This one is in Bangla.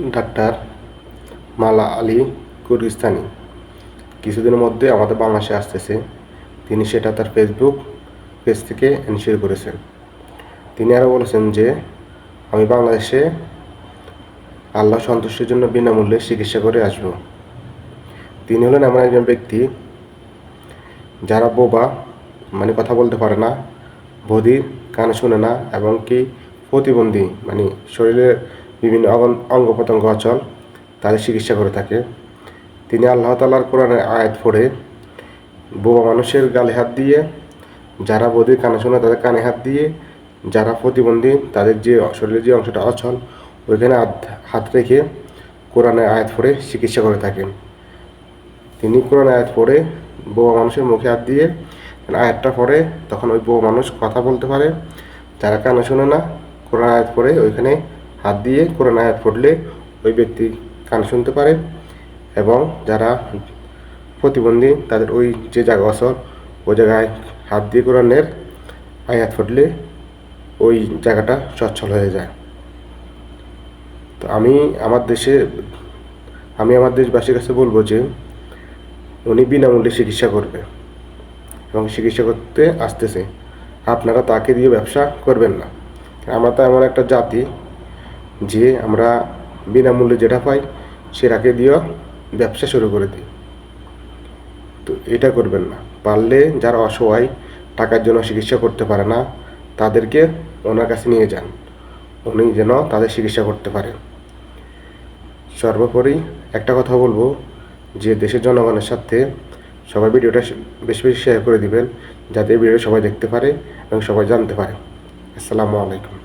ডাক্তার মালা আলী কুরগিস্তানি কিছুদিনের মধ্যে আমাদের বাংলাদেশে আসতেছে। তিনি সেটা তার ফেসবুক পেজ থেকে এনশিওর করেছেন। তিনি আরও বলেছেন যে, আমি বাংলাদেশে আল্লাহ সন্তুষ্টির জন্য বিনামূল্যে চিকিৎসা করে আসব। তিনি হলেন এমন একজন ব্যক্তি যারা বোবা মানে কথা বলতে পারে না, বধির, কানে শুনে না, এবং কি প্রতিবন্ধী মানে শরীরের বিভিন্ন অঙ্গ প্রত্যঙ্গ অচল, তাদের চিকিৎসা করে থাকে। তিনি আল্লাহ তালার কোরআনের আয়াত পড়ে, বোবা মানুষের গালে হাত দিয়ে, যারা বধির কানে শোনে তাদের কানে হাত দিয়ে, যারা প্রতিবন্ধী তাদের যে শরীরের যে অংশটা অচল, ওইখানে হাত- হাত রেখে কোরআনের আয়াত পড়ে চিকিৎসা করে থাকেন। তিনি কোরআন আয়াত পড়ে, বোবা মানুষের মুখে হাত দিয়ে আয়াতটা পড়ে, তখন ওই বোবা মানুষ কথা বলতে পারে, যারা কানে শোনে না, কোরআন আয়াত পড়ে, ওইখানে হাত দিয়ে কোরআন আয়াত পড়লে ওই ব্যক্তি কান শুনতে পারে এবং যারা প্রতিবন্ধী তাদের ওই যে জায়গা অসর ওই জায়গায় হাত দিয়ে কোরআনের আয়াত পড়লে ওই জায়গাটা সচ্ছল হয়ে যায়। তো আমি আমার দেশে, আমি আমার দেশবাসীর কাছে বলব যে উনি বিনামূল্যে চিকিৎসা করবে এবং চিকিৎসা করতে আসতেছে। আপনারা তাকে দিয়ে ব্যবসা করবেন না। আমরা তো এমন একটা জাতি যে আমরা বিনামূল্যে যেটা পাই, সেটাকে দিয়েও ব্যবসা শুরু করে দিই। তো এটা করবেন না। পারলে যারা অসহায়, টাকার জন্য চিকিৎসা করতে পারে না, তাদেরকে ওনার কাছে নিয়ে যান। উনি যেন তাদের চিকিৎসা করতে পারেন। সর্বোপরি একটা কথা বলব, যে দেশের জনগণের সাথে সবাই ভিডিওটা বেশি বেশি শেয়ার করে দিবেন, যাতে ভিডিও সবাই দেখতে পারে এবং সবাই জানতে পারে। আসসালামু আলাইকুম।